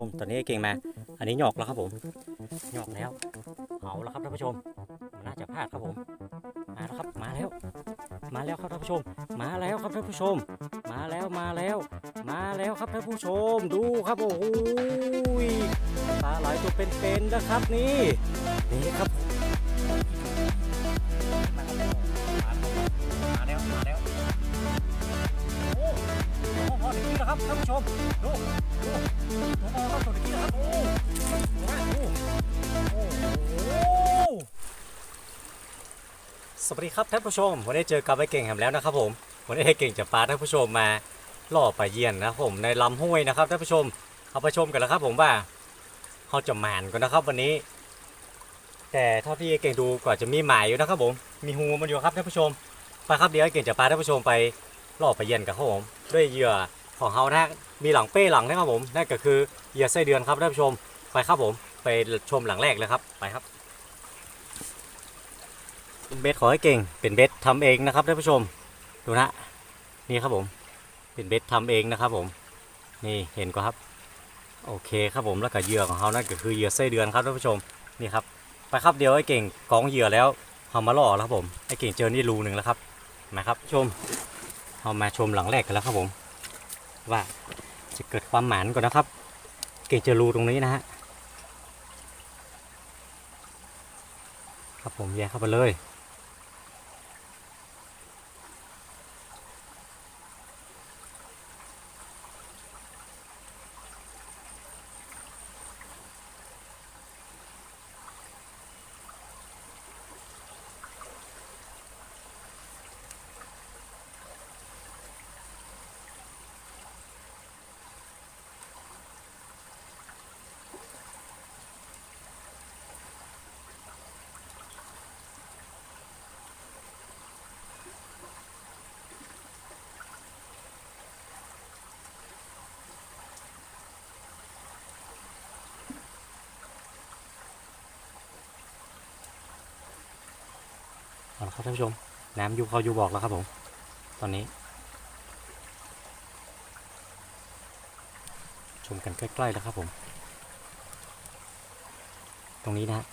ผมตอนนี้เก่งมา อันนี้หยอกแล้วครับผมหยอกแล้วเอาแล้วครับท่านผู้ชมน่าจะพลาดครับผม มาแล้วครับมาแล้ว มาแล้วครับท่านผู้ชม มาแล้วครับท่านผู้ชม มาแล้วมาแล้ว มาแล้วครับท่านผู้ชม ดูครับโอ้โหปลาไหลตัวเป็นๆนะครับนี่นี่ครับ ครับท่านผู้ชม วันนี้เจอกับไอ้เก่งแหมแล้วนะครับผมวันนี้ไอ้เก่งจะพาท่านผู้ชมมาล่อปลาเยี่ยนนะครับผมในลำห้วยนะครับท่านผู้ชมเอาไปชมกันแล้วครับผมว่าเขาจะหมานกันนะครับวันนี้ แต่เท่าที่ไอ้เก่งดูก็จะมีหมายอยู่นะครับผมมีหูมันอยู่ครับท่านผู้ชมไปครับเดี๋ยวไอ้เก่งจะพาท่านผู้ชมไปล่อปลาเยี่ยนกับครับผมด้วยเหยื่อของเขานะมีหลังเป้หลังนะครับผมนั่นก็คือเหยื่อไส้เดือนครับท่านผู้ชมไปครับผมไปชมหลังแรกเลยครับไปครับ เป็นเบสขอให้เก่ง เป็นเบสทำเองนะครับท่านผู้ชม ดูนะ นี่ครับผม เป็นเบสทำเองนะครับผม นี่เห็นก็ครับ โอเคครับผม แล้วก็เหยื่อของเขานั่นก็คือเหยื่อไส้เดือนครับท่านผู้ชม นี่ครับ ไปครับเดี๋ยวไอ้เก่งกองเหยื่อแล้วเอามาล่อแล้วครับผม ไอ้เก่งเจอนี่รูหนึ่งแล้วครับมาครับชม เอามาชมหลังแรกกันแล้วครับผม ว่าจะเกิดความหมานก่อนนะครับ เก่งเจอรูตรงนี้นะฮะ ครับผมแยกเข้าไปเลย ครับท่านผู้ชม น้ำยูเขายูบอกแล้วครับผม ตอนนี้ ชมกันใกล้ๆแล้วครับผม ตรงนี้นะฮะ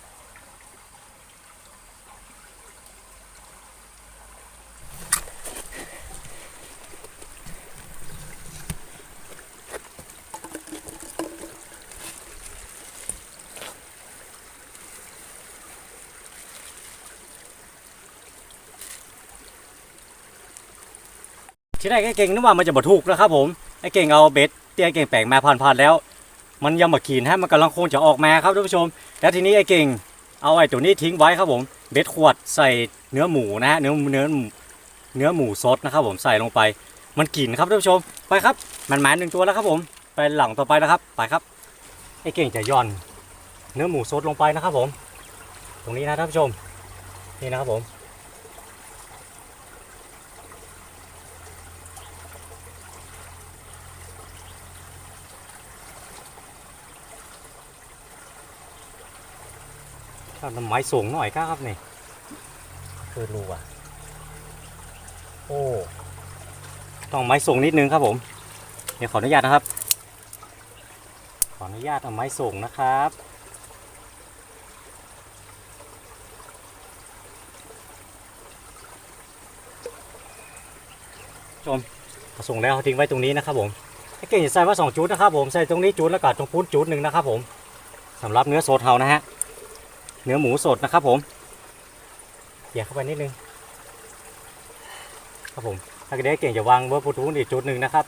ที่แรกไอ้เก่งนึกว่ามันจะบ่ถูกแล้วครับผมไอ้เก่งเอาเบ็ดที่ไอ้เก่งแปลงมาผ่านๆแล้ว มันยังมาขีนฮะมันกำลังคงจะออกมาครับท่านผู้ชม แล้วทีนี้ไอ้เก่งเอาไอ้ตัวนี้ทิ้งไว้ครับผมเบ็ดขวดใส่เนื้อหมูนะฮะเนื้อเนื้อเนื้อหมูสดนะครับผมใส่ลงไป มันกลิ่นครับท่านผู้ชมไปครับมันหมาหนึ่งตัวแล้วครับผมไปหลังต่อไปนะครับไปครับไอ้เก่งจะย่อน เนื้อหมูสดลงไปนะครับผม ตรงนี้นะท่านผู้ชมนี่นะครับผม ถ้ามันไม้สูงหน่อยครับนี่คือรูอะโอ้ต้องไม้สูงนิดนึงครับผม เดี๋ยวขออนุญาตนะครับ ขออนุญาตเอาไม้สูงนะครับชมพอส่งแล้วทิ้งไว้ตรงนี้นะครับผมไอ้เก่งใส่ว่าสองจุดนะครับผมใส่ตรงนี้จุดแล้วก็ตรงพุ้นจุดหนึ่งนะครับผมสำหรับเนื้อโซดเฮานะฮะ เนื้อหมูสดนะครับผมเหยียบเข้าไปนิดนึงครับผมถ้าเดี๋ยวเก่งจะวางเบอร์พูทูนอีกจุดหนึ่งนะครับ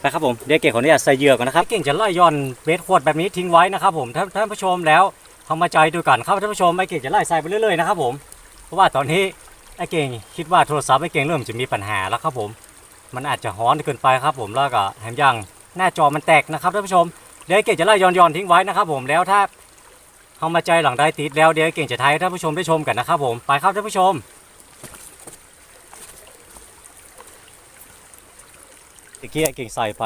ไปครับผมเดี๋ยวเก่งขออนุญาตใส่เหยื่อก่อนนะครับเก่งจะล่ย่อนเบ็ดขวดแบบนี้ทิ้งไว้นะครับผมท่านท่านผู้ชมแล้วทำมาใจดูกันครับท่านผู้ชมไอ้เก่งจะไล่ใส่ไปเรื่อยๆนะครับผมเพราะว่าตอนนี้ไอ้เก่งคิดว่าโทรศัพท์ไอ้เก่งเริ่มจะมีปัญหาแล้วครับผม มันอาจจะฮ้อนเกินไปครับผมแล้วก็แถมยังหน้าจอมันแตกนะครับท่านผู้ชมเดี๋ยวไอ้เก่งจะไล่ย่อนๆทิ้งไว้นะครับผมแล้วถ้า เข้ามาใจหลังได้ติดแล้วเดี๋ยวเก่งจะทายให้ท่านผู้ชมได้ชมกันนะครับผมไปครับท่านผู้ชมตะกี้ไอ้เก่งใส่ไป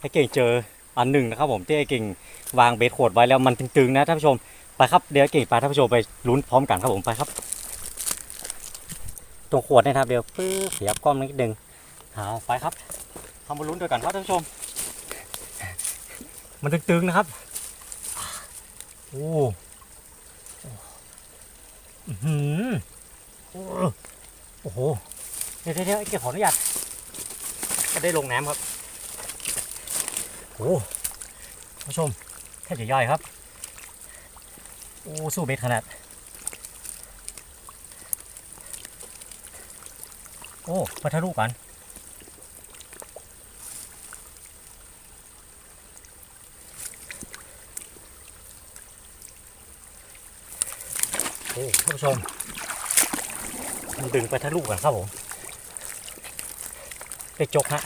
ไอ้เก่งเจออันหนึ่งนะครับผมที่ไอ้เก่งวางเบสขวดไว้แล้วมันตึงๆนะท่านผู้ชมไปครับเดี๋ยวเก่งพาท่านผู้ชมไปลุ้นพร้อมกันครับผมไปครับ ตรงขวดนะครับเดี๋ยวปื้อเสียบกล้องนิดนึงเอาไปครับทำบอลลุ้นด้วยกันครับท่านผู้ชม มันตึงๆนะครับ โอ้หือโอ้โห เดี๋ยวเดี๋ยวเก็บขออนุญาตก็ได้ลงน้ำครับโอ้ผู้ชมแทบจะย่อยครับ โอ้ สู้เบ็ดขนาด โอ้พัทะลุกัน ท่านผู้ชม มันดึงไปทะลุกันครับผม ไปจกฮะ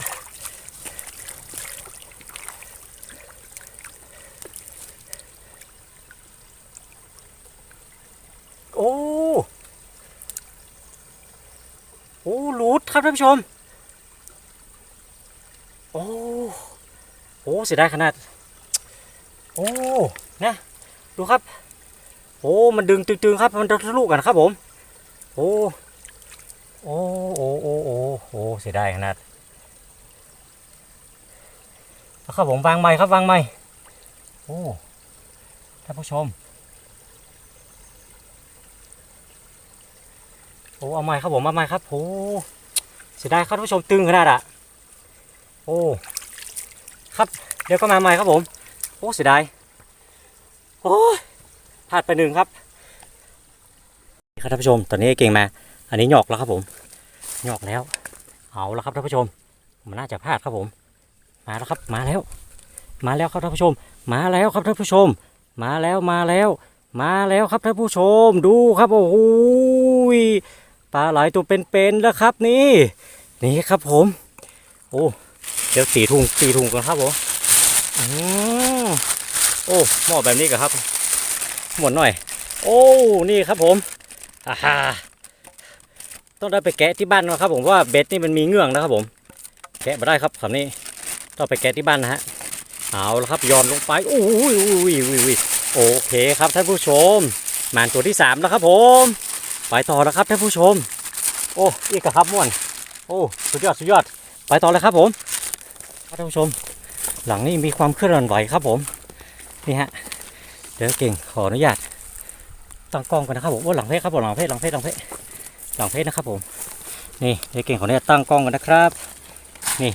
โอ้โอ้หลุดครับท่านผู้ชม โอ้โอ้เสียดายขนาด โอ้ นะ ดูครับ โอ้มันดึงตึงๆครับ มันทะลุกันครับผม โอ้โอ้โอ้โอ้โอ้โอ้เสียดายขนาดครับผมวางไม้ครับวางไม้โอ้ท่านผู้ชมโอ้เอาไม้ครับผมเอาไม้ครับโอ้เสียดายครับท่านผู้ชมตึงขนาดอะโอ้ครับเดี๋ยวก็มาใหม่ครับผม โอ้เสียดายโอ้ พลาดไปหนึ่งครับครับท่านผู้ชม ตอนนี้เก่งมา อันนี้หยอกแล้วครับผม หยอกแล้ว เอาแล้วครับท่านผู้ชม มันน่าจะพลาดครับผม มาแล้วครับ มาแล้ว มาแล้วครับท่านผู้ชม มาแล้วครับท่านผู้ชม มาแล้วมาแล้ว มาแล้วครับท่านผู้ชม ดูครับโอ้โหปลาไหลตัวเป็นๆแล้วครับนี่ นี่ครับผม โอ้เดี๋ยวตีถุงตีถุงก่อนครับผมอืมโอ้หม้อแบบนี้กันครับ หมดหน่อย โอ้นี่ครับผมอ่าฮาต้องได้ไปแกะที่บ้านนะครับผมว่าเบ็ดนี่มันมีเงื่องนะครับผม แกะมาได้ครับคำนี้ต้องไปแกะที่บ้านนะฮะเอาละครับย้อนลงไปโอ้ยอุ้ยอุ้ยอุ้ยโอเคครับท่านผู้ชมมานตัวที่สามแล้วครับผมไปต่อแล้วครับท่านผู้ชม โอ้อีกครับม่วนโอ้สุดยอดสุดยอด ไปต่อเลยครับผมท่านผู้ชม หลังนี้มีความเคลื่อนไหวครับผมนี่ฮะ เดี๋ยวเก่งขออนุญาตตั้งกล้องกันนะครับผมว่าหลังเพศครับผมหลังเพศหลังเพศหลังเพศหลังเพศนะครับผมนี่เดี๋ยวเก่งขออนุญาตตั้งกล้องกันนะครับ นี่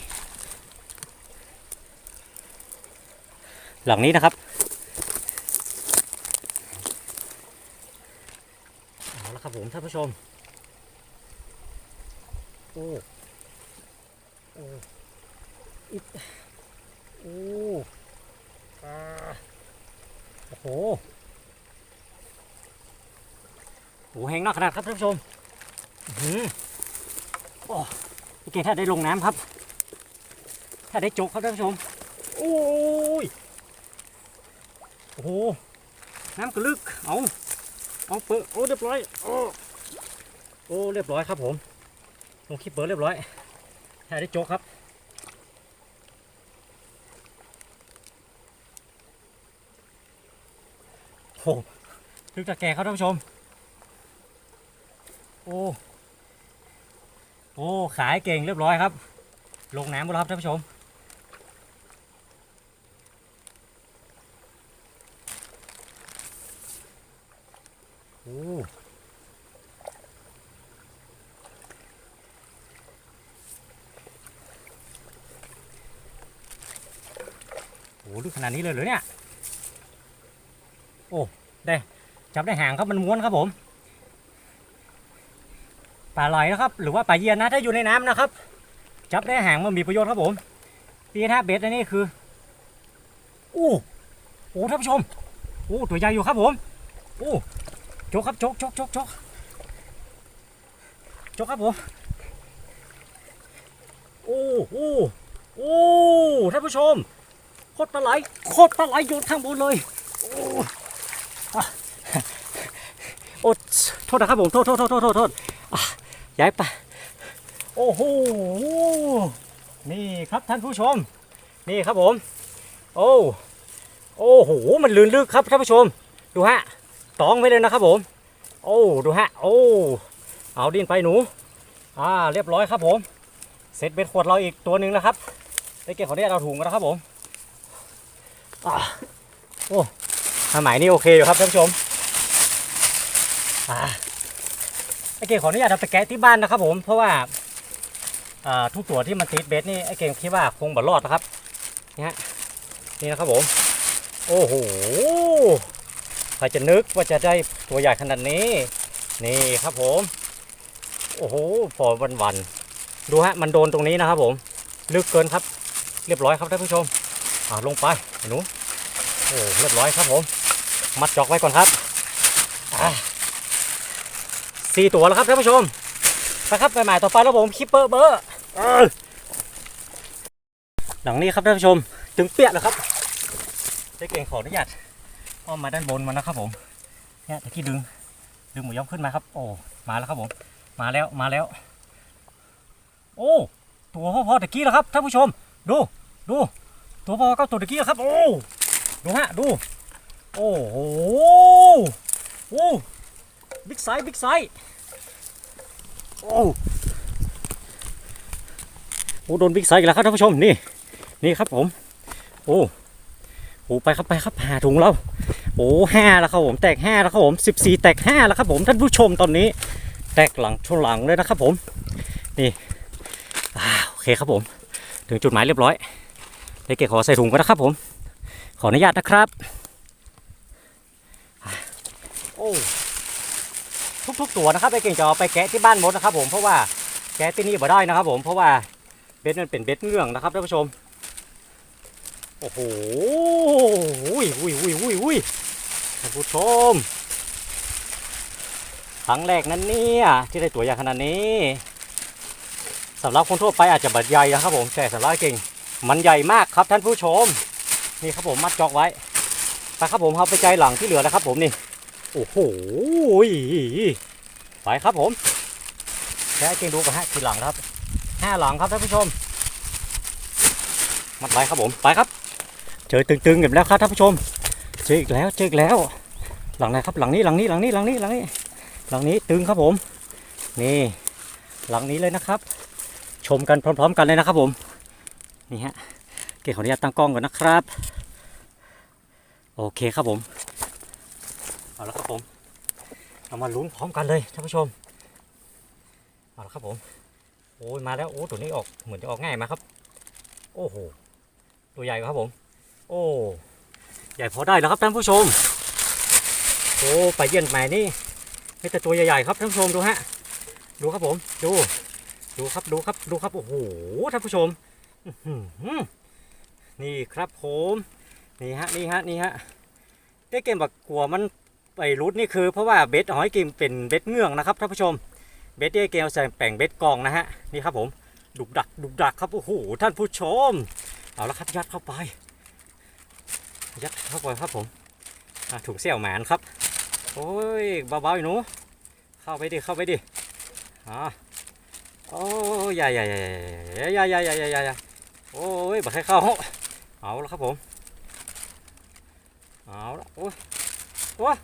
หลังนี้นะครับเอาละครับผมท่านผู้ชมโอ้ โอ้อิ๊บโอ้อ่า โอ้โหโหแหงนอกขนาดครับท่านผู้ชมอือหือโอ้พี่เก่งถ้าได้ลงน้ำครับ ถ้าได้จกครับท่านผู้ชม โอ้ย โอ้โห น้ำกระลึก เอาเอาเปิดโอ้เรียบร้อย โอ้โอ้เรียบร้อยครับผมลงคลิปเปิดเรียบร้อยถ้าได้จกครับ โอ้ถึงจะแก่ครับท่านผู้ชม โอ้ โอ้ ขายเก่งเรียบร้อยครับ ลงน้ำหมดแล้วครับท่านผู้ชม โอ้โอ้ลึกขนาดนี้เลยเหรอเนี่ย โอ้ ได้จับได้หางครับมันม้วนครับผม ปลาไหลนะครับ หรือว่าปลาเยียนนะถ้าอยู่ในน้ำนะครับ จับได้หางมันมีประโยชน์ครับผมตีท่าเบ็ดอันนี้คือโอ้โอ้ท่านผู้ชมโอ้ตัวใหญ่อยู่ครับผมโอ้โจกครับโจกโจกโจกโจกโจกครับผมโอ้โอ้โอ้ท่านผู้ชมโคตรปลาไหลโคตรปลาไหลโยนข้างบนเลยโอ้ โอ้โทษนะครับผม โทษโทษโทษโทษโทษย้ายไป โอ้โห นี่ครับท่านผู้ชม นี่ครับผม โอ้ โอ้โห มันลื่นลึกครับท่านผู้ชม ดูฮะ ตองไว้เลยนะครับผม โอ้ ดูฮะ โอ้ เอาดินไปหนู อ่า เรียบร้อยครับผม เสร็จเป็นขวดเราอีกตัวหนึ่งนะครับได้เก็บขออนุญาตเอาถุงกันนะครับผมอ่ะโอ้สมัยนี้โอเคอยู่ครับท่านผู้ชมอ่าไอเก่งขออนุญาตเอาไปแกะที่บ้านนะครับ ผมเพราะว่าอ่าทุกตัวที่มันติดเบ็ดนี่ไอเก่งคิดว่าคงบ่รอดนะครับนี่ฮะนี่นะครับผม โอ้โหใครจะนึกว่าจะได้ตัวใหญ่ขนาดนี้ นี่ครับผม โอ้โหพอวันวันดูฮะมันโดนตรงนี้นะครับผม ลึกเกินครับ เรียบร้อยครับท่านผู้ชมอ่าลงไปหนูโอ้เรียบร้อยครับผม มัดจอกไว้ก่อนครับอ่าสี่ตัวแล้วครับท่านผู้ชมไปครับไปหมายต่อไปแล้วผมคิปเปอร์เบอร์เออหลังนี้ครับท่านผู้ชมถึงเปียกแล้วครับได้เก่งขออนุญาตอ้อมมาด้านบนมันนะครับผมเนี่ยตะกี้ดึงดึงหมูย้อมขึ้นมาครับ โอ้มาแล้วครับผม มาแล้วมาแล้ว โอ้ตัวพ่อๆตะกี้แล้วครับท่านผู้ชม ดูดูตัวพ่อก็ตัวตะกี้แล้วครับ โอ้ดูฮะดู โอ้โหโอ้บิ๊กไซส์บิ๊กไซส์โอ้โอ้โดนบิ๊กไซส์แล้วครับท่านผู้ชมนี่นี่ครับผมโอ้โอ้ไปครับไปครับหาถุงเราโอ้ห้าแล้วครับผมแตกห้าแล้วครับผมสิบสี่แตกห้าแล้วครับผมท่านผู้ชมตอนนี้ แตกหลังชนหลังเลยนะครับผมนี่โอเคครับผม ถึงจุดหมายเรียบร้อยได้เก็บขอใส่ถุงก็นะครับผม ขออนุญาตนะครับ ทุกๆตัวนะครับไอเก่งจะเอาไปแกะที่บ้านมดนะครับ ผมเพราะว่าแกะที่นี่บ่ได้นะครับ ผมเพราะว่าเบ็ดมันเป็นเบ็ดเงื่องนะครับท่านผู้ชมโอ้โหอุ้ยอุ้ยอุ้ยอุ้ยอุ้ยท่านผู้ชมครั้งแรกนั้นเนี่ยที่ได้ตัวใหญ่ขนาดนี้สำหรับคนทั่วไปอาจจะบัดใหญ่นะครับ ผมแต่สำหรับเก่งมันใหญ่มากครับท่านผู้ชมนี่ครับผมมัดจอกไว้ไปครับผมเอาไปใจหลังที่เหลือนะครับ ผมนี่ โอ้โหไปครับผมแค่เก่งดูกันฮะทีหลังครับห้าหลังครับท่านผู้ชมมัดไว้ครับผมไปครับ เจอตึงๆเก็บแล้วครับท่านผู้ชมเจออีกแล้วเจออีกแล้ว หลังไหนครับหลังนี้หลังนี้หลังนี้หลังนี้หลังนี้ หลังนี้ตึงครับผม นี่ หลังนี้เลยนะครับ ชมกันพร้อม ๆ กันเลยนะครับผมนี่ฮะเก่งขออนุญาตตั้งกล้องก่อนนะครับ โอเคครับผม เอาละครับผมเอามาลุ้นพร้อมกันเลยท่านผู้ชม เอาละครับผม โอ้ยมาแล้วโอ้ตัวนี้ออกเหมือนจะออกง่ายมาครับ โอ้โห ตัวใหญ่ครับผม โอ้ ใหญ่พอได้แล้วครับท่านผู้ชม โอ้ไปเยี่ยนใหม่นี่ให้แต่ตัวใหญ่ๆครับท่านผู้ชมดูฮะ ดูครับผม ดู ดูครับ ดูครับ ดูครับ โอ้โหท่านผู้ชม นี่ครับผม นี่ฮะ นี่ฮะ นี่ฮะได้เกมบักกัวมัน ไปรุดนี่คือเพราะว่าเบ็ดหอยกิมเป็นเบ็ดเงื่องนะครับท่านผู้ชม เบ็ดที่เกมใส่แป่งเบ็ดกองนะฮะนี่ครับผมดุกดักดุกดักครับโอ้โหท่านผู้ชม เอาละครับยัดเข้าไป ยัดเข้าไปครับผมถุงเสี่ยวหมานครับโอ้ยเบาๆอยู่หนูเข้าไปดิเข้าไปดิอ่าโอ้ยใหญ่ใหญ่ใหญ่ใหญ่ใหญ่ใหญ่ใหญ่ใหญ่ใหญ่โอ้ยบักให้เข้าเอาละครับผมเอาละโอ้ยโอ้ย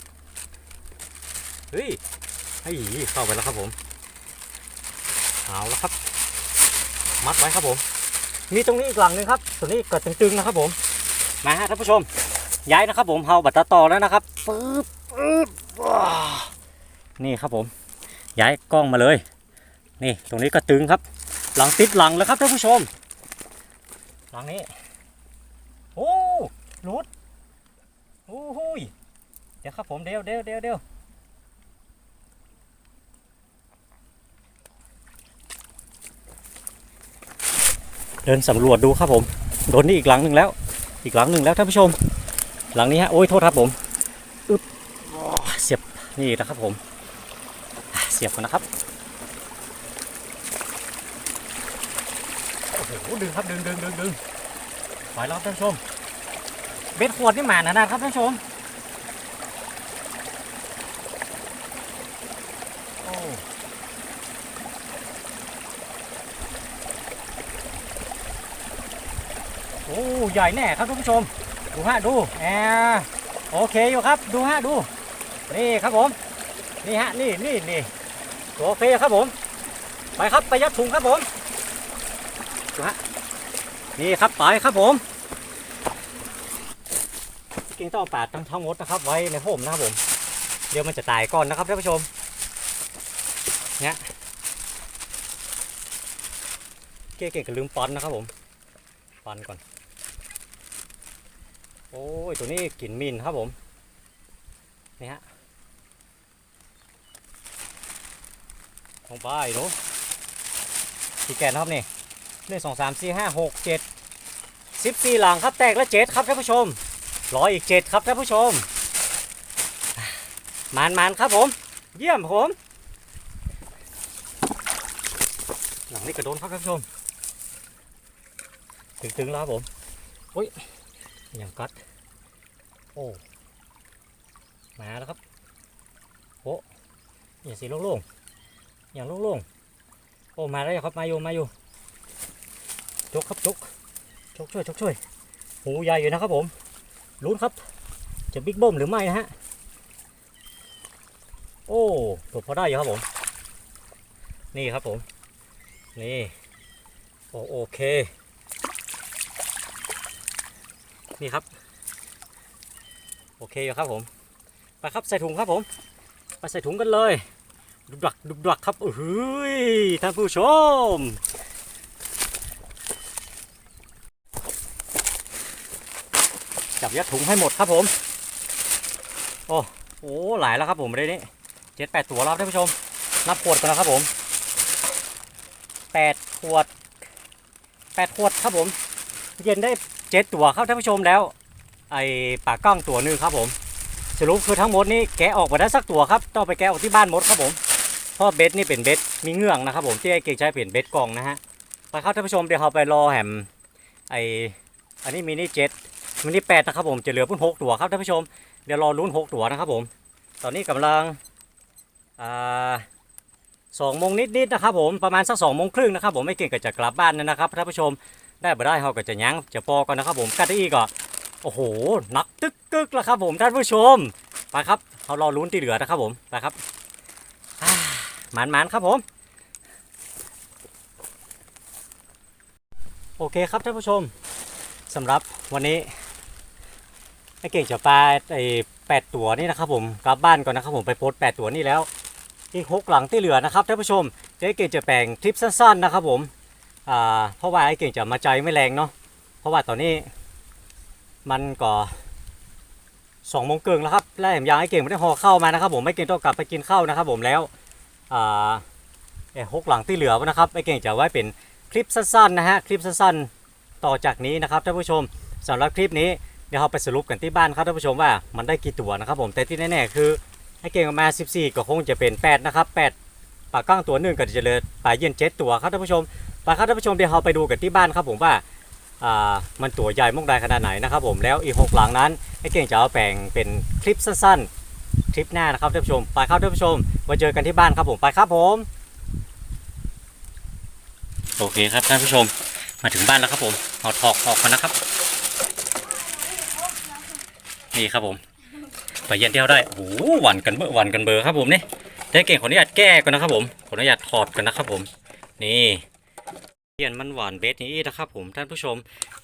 เฮ้ยเฮ้ยเข้าไปแล้วครับผมเอาและครับ มัดไว้ครับผม มีตรงนี้อีกหลังหนึงครับตัวนี้ก็ตึงๆนะครับผมมาฮะท่านผู้ชม ย้ายนะครับผมเฮาบัตรต่อแล้วนะครับปึ๊บปึ๊บนี่ครับผม ย้ายกล้องมาเลย นี่ตรงนี้ก็ตึงครับ หลังติดหลังแล้วครับท่านผู้ชม หลังนี้โอ้หลุดโอ้โหเดี๋ยวครับผมเดี๋ยวเดี๋ยวเดี๋ยวเดี๋ยว เดินสำรวจดูครับผมโดนนี่อีกหลังหนึ่งแล้ว อีกหลังหนึ่งแล้วท่านผู้ชม หลังนี้ฮะโอ้ยโทษครับผมอึ๊บเสียบนี่นะครับผม เสียบก่อนนะครับโอ้โหดึงครับดึงดึงดึงดึงไปแล้วครับท่านผู้ชมเบ็ดขวดนี่หมาหนาๆครับท่านผู้ชม โอ้ โอ้ใหญ่แน่ครับท่านผู้ชม ดูฮะดูแอโอเคอยู่ครับดูฮะดู นี่ครับผม นี่ฮะนี่นี่นี่โอเคครับผม ไปครับไปยัดถุงครับผมดูฮะนี่ครับไปครับผมก่งต้องเอาปลาทั้งทั้งหมดนะครับ ไว้ในห่มนะครับผม เดี๋ยวมันจะตายก่อนนะครับท่านผู้ชมเนี่ยเก่งๆก็ลืมปอนนะครับผมปอนก่อน โอ้ย ตัวนี้กลิ่นมินครับผม นี่ฮะลงไปหนูกี่แกนครับนี่หนึ่งสองสามสี่ห้าหกเจ็ดสิบสี่หลังครับแตกแล้วเจ็ดครับท่านผู้ชมร้อยอีกเจ็ดครับท่านผู้ชมมานมานครับผม เยี่ยมผมหลังนี้กระโดนครับท่านผู้ชม ถึงๆแล้วครับผม อุ้ย อย่างกัดโอ้มาแล้วครับโอ้อย่าสีโล่งๆอย่างโล่งๆโอ้มาแล้วครับมาอยู่มาอยู่จกครับจกจกช่วยจกช่วยหูใหญ่อยู่นะครับผมลุ้นครับ จะบิ๊กบ้มหรือไม่นะฮะโอ้ตัวพอได้อยู่ครับผม นี่ครับผม นี่โอโอเค นี่ครับ โอเคอยู่ครับผม ไปครับใส่ถุงครับผม ไปใส่ถุงกันเลย ดุกดักดุกดักครับเฮ้ยท่านผู้ชม จับยัดถุงให้หมดครับผม โอ้โหหลายแล้วครับผมไม่ได้นี่เจ็ดแปดตัวแล้วครับท่านผู้ชม นับขวดกันนะครับผมแปดขวดแปดขวดครับผม เย็นได้ เจ็ดตัวครับท่านผู้ชมแล้ว ไอปากก้างตัวหนึงครับผม สรุปคือทั้งหมดนี่แกะออกมาได้สักตัวครับต้องไปแกะออกที่บ้านมดครับผมเพราะเบ็ดนี่เป็นเบ็ดมีเงื่องนะครับผมที่ไอเก่งใช้เปลี่ยนเบ็ดกล่องนะฮะไปครับท่านผู้ชมเดี๋ยวเราไปรอแหมไออันนี้มินิเจ็ดมินิแปดนะครับผมจะเหลือเพิ่งหกตัวครับท่านผู้ชมเดี๋ยวรอลุ้นหกตัวนะครับผม ตอนนี้กำลังอ่าสองโมงนิดๆนะครับผมประมาณสักสองโมงครึ่งนะครับผมไม่เก่งก็จะกลับบ้านนะครับท่านผู้ชม ได้บ่ได้เราก็จะยั้งจะปอกันนะครับผมกัดได้อีกอะโอ้โหหนักตึกกึกแล้วครับผมท่านผู้ชมไปครับเรารอลุ้นที่เหลือนะครับผมไปครับอ่าหมานครับผม โอเคครับท่านผู้ชมสำหรับวันนี้ไอ้เก่งจะปลาไอ้แปดตัวนี่นะครับผมกลับบ้านก่อนนะครับผมไปโพสแปดตัวนี่แล้วอีกหกหลังที่เหลือนะครับท่านผู้ชมเดี๋ยวไอเก่งจะแปลงคลิปสั้นๆนะครับผม อ่าเพราะว่าไอ้เก่งจะมาใจไม่แรงเนาะเพราะว่าตอนนี้มันก็สองโมงเกิงแล้วครับและแถมยังไอ้เก่งไม่ได้ห่อข้าวมานะครับ ผมไอ้เก่งต้องกลับไปกินข้าวนะครับ ผมแล้วอ่าไอ้หกหลังที่เหลือนะครับไอ้เก่งจะไว้เป็นคลิปสั้นๆนะฮะคลิปสั้นๆต่อจากนี้นะครับท่านผู้ชมสำหรับคลิปนี้เดี๋ยวเราไปสรุปกันที่บ้านครับท่านผู้ชมว่ามันได้กี่ตัวนะครับ ผมแต่ที่แน่ๆคือให้เก่งออกมา 14 ก็คงจะเป็น 8 นะครับ 8ปลาก้างตัวหนึ่งก็จะเหลือปลาเย็นเจ็ดตัวครับท่านผู้ชม ไปครับท่านผู้ชมเดี๋ยวเราไปดูกันที่บ้านครับผมว่าอ่ามันตัวใหญ่มากได้ขนาดไหนนะครับผมแล้วอีกหกหลังนั้นให้เก่งจะเอาแปลงเป็นคลิปสั้นๆคลิปหน้านะครับท่านผู้ชมไปครับท่านผู้ชมมาเจอกันที่บ้านครับผมไปครับผมโอเคครับท่านผู้ชมมาถึงบ้านแล้วครับผมเอาถอกออกมานะครับ นี่ครับผมไปเย็นเที่ยวได้โอ้หหวันกันเบอร์หวันกันเบอร์ครับผมนี่ได้เก่งขออนุญาตแก้ก่อนนะครับผมขออนุญาตถอดกันนะครับผมนี่ เย็นมันหวานเบสนี้นะครับผมท่านผู้ชม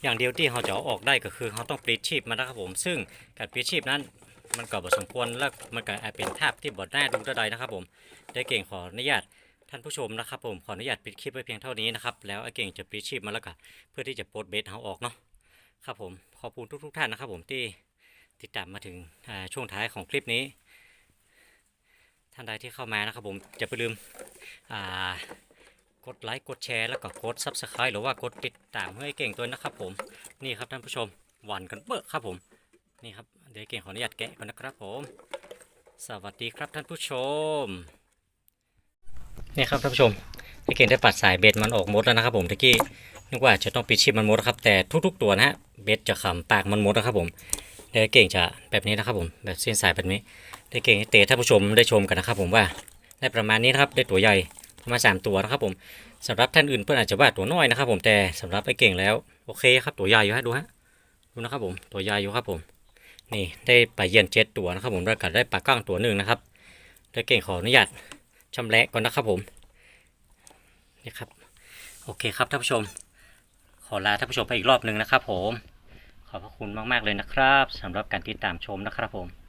อย่างเดียวที่เราจะออกได้ก็คือเราต้องปลิดชีพมันนะครับผมซึ่งการปลิดชีพนั้นมันก็บสมควรและมันก็อาจเป็นภาพที่บดหน้าดูได้นะครับผมได้เก่งขออนุญาตท่านผู้ชมนะครับผมขออนุญาตปิดคลิปไว้เพียงเท่านี้นะครับแล้วไอ้เก่งจะปิดชีพมาแล้วก็เพื่อที่จะโปลดเบสเอาออกเนาะครับผมขอบคุณทุกๆท่านนะครับผมที่ติดตามมาถึงช่วงท้ายของคลิปนี้ ท่านใดที่เข้ามานะครับผมจะไปลืมอ่า กดไลค์กดแชร์แล้วก็กด subscribe หรือว่ากดติดตามให้เก่งตัวนะครับผมนี่ครับท่านผู้ชมหวันกันเบอะครับผมนี่ครับเดี๋ยวเก่งขออนุญาตแกะก่อนนะครับผม สวัสดีครับท่านผู้ชมนี่ครับท่านผู้ชมพี่เก่งได้ปัดสายเบ็ดมันออกหมดแล้วนะครับผมตะกี้นึกว่าจะต้องปิดชิปมันหมดครับแต่ทุก ๆ ตัวนะฮะเบ็ดจะขำปากมันหมดนะครับผมเดี๋ยวเก่งจะแบบนี้นะครับผมแบบเส้นสายแบบนี้เดี๋ยวเก่งเตะท่านผู้ชมได้ชมกันนะครับผมว่าได้ประมาณนี้นะครับได้ตัวใหญ่ มาณสามตัวนะครับผมสำหรับท่านอื่นเพื่อนอาจจะว่าตัวน้อยนะครับ ผมแต่สำหรับไอ้เก่งแล้วโอเคครับตัวใหญ่อยู่ฮะดูฮะดูนะครับผมตัวใหญ่อยู่ครับผม นี่ได้ปลาเยียนเจ็ดตัวนะครับผมแล้วก็ได้ปลาก้างตัวหนึ่งนะครับเดี๋ยวเก่งขออนุญาตชำแหละก่อนนะครับผมนี่ครับโอเคครับท่านผู้ชม ขอลาท่านผู้ชมไปอีกรอบหนึ่งนะครับ ผมขอบพระคุณมากๆเลยนะครับสำหรับการติดตามชมนะครับผม